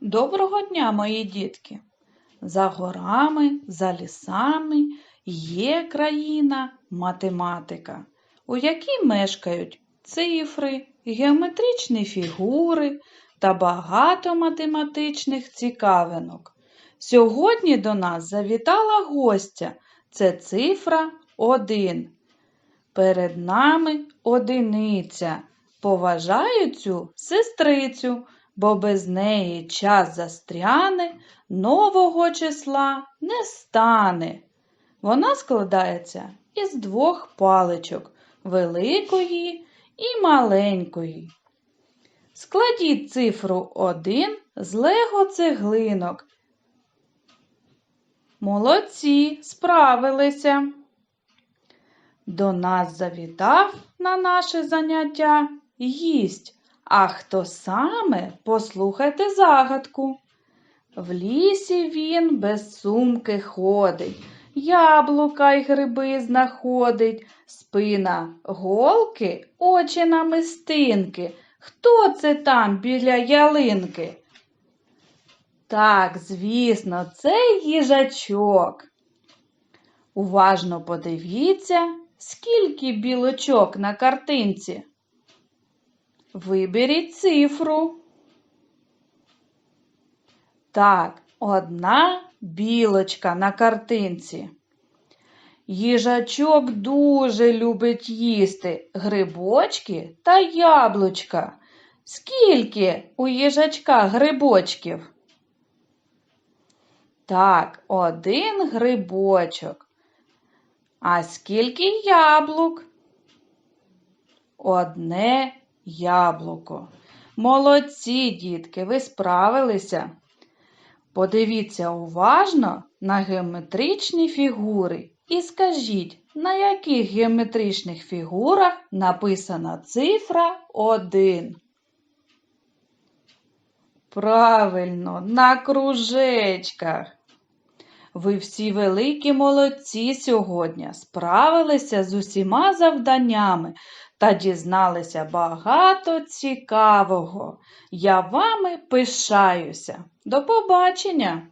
Доброго дня, мої дітки! За горами, за лісами є країна математика, у якій мешкають цифри, геометричні фігури та багато математичних цікавинок. Сьогодні до нас завітала гостя. Це цифра 1. Перед нами одиниця. Поважаю цю сестрицю, бо без неї час застряне, нового числа не стане. Вона складається із двох паличок великої і маленької. Складіть цифру 1 з лего цеглинок. Молодці, справилися. До нас завітав на наше заняття гість. А хто саме, послухайте загадку. В лісі він без сумки ходить, яблука й гриби знаходить, спина голки, очі намистинки. Хто це там біля ялинки? Так, звісно, це їжачок. Уважно подивіться, скільки білочок на картинці. Виберіть цифру. Так, одна білочка на картинці. Їжачок дуже любить їсти грибочки та яблучка. Скільки у їжачка грибочків? Так, один грибочок. А скільки яблук? Одне яблуко. Молодці, дітки, ви справилися. Подивіться уважно на геометричні фігури і скажіть, на яких геометричних фігурах написана цифра 1. Правильно, на кружечках. Ви всі великі молодці сьогодні, справилися з усіма завданнями та дізналися багато цікавого. Я вами пишаюся. До побачення!